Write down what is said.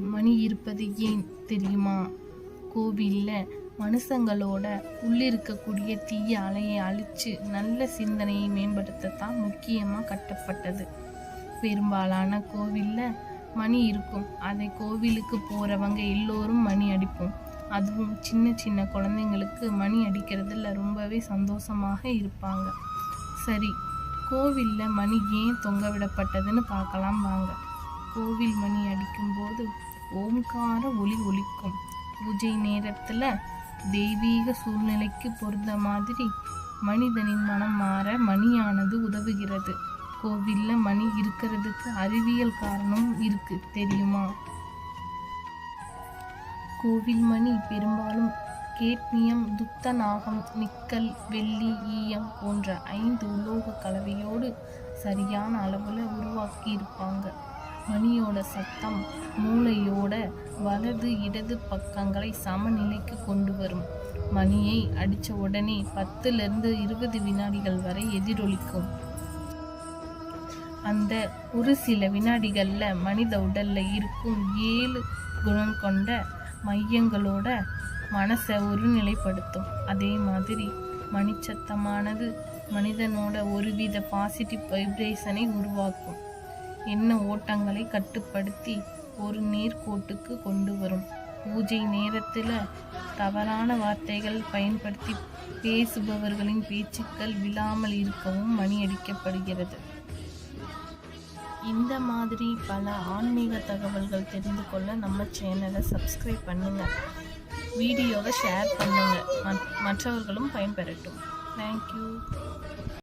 மணி இருப்பது ஏன் தெரியுமா? கோவிலில் மனுஷங்களோட உள்ளிருக்கக்கூடிய தீய அலையை அழித்து நல்ல சிந்தனையை மேம்படுத்தத்தான் முக்கியமாக கட்டப்பட்டது. பெரும்பாலான கோவிலில் மணி இருக்கும். அதை கோவிலுக்கு போகிறவங்க எல்லோரும் மணி அடிப்போம். அதுவும் சின்ன சின்ன குழந்தைங்களுக்கு மணி அடிக்கிறதுல ரொம்பவே சந்தோஷமாக இருப்பாங்க. சரி கோவிலில் மணி ஏன் தொங்க விடப்பட்டதுன்னு பார்க்கலாம் வாங்க. கோவில் மணி அடிக்கும்போது ஓம்கார ஒளி ஒலிக்கும். பூஜை நேரத்தில் தெய்வீக சூழ்நிலைக்கு பொருந்த மாதிரி மனிதனின் மனம் மாற மணியானது உதவுகிறது. கோவிலில் மணி இருக்கிறதுக்கு அறிவியல் காரணம் இருக்கு தெரியுமா? கோவில் மணி பெரும்பாலும் கேட்மியம் துத்தநாகம் நிக்கல் வெள்ளி ஈயம் போன்ற ஐந்து உலோக கலவையோடு சரியான அளவில் உருவாக்கி இருப்பாங்க மணியோட சத்தம் மூளையோட வலது இடது பக்கங்களை சமநிலைக்கு கொண்டு வரும். மணியை அடித்த உடனே பத்துலேருந்து இருபது வினாடிகள் வரை எதிரொலிக்கும். அந்த ஒரு சில வினாடிகளில் மனித உடலில் இருக்கும் ஏழு குணம் கொண்ட மையங்களோட மனசை ஒருநிலைப்படுத்தும். அதே மாதிரி மணிச்சத்தமானது மனிதனோட ஒருவித பாசிட்டிவ் வைப்ரேஷனை உருவாக்கும். எண்ண ஓட்டங்களை கட்டுப்படுத்தி ஒரு நேர்கோட்டுக்கு கொண்டு வரும்? பூஜை நேரத்தில் தவறான வார்த்தைகள் பயன்படுத்தி பேசுபவர்களின் பேச்சுக்கள் விழாமல் இருக்கவும் மணி அடிக்கப்படுகிறது இந்த மாதிரி பல ஆன்மீக தகவல்கள் தெரிந்து கொள்ள நம்ம சேனலை சப்ஸ்கிரைப் பண்ணுங்கள் வீடியோவை ஷேர் பண்ணுங்கள் மற்றவர்களும் பயன்பெறட்டும். தேங்க்யூ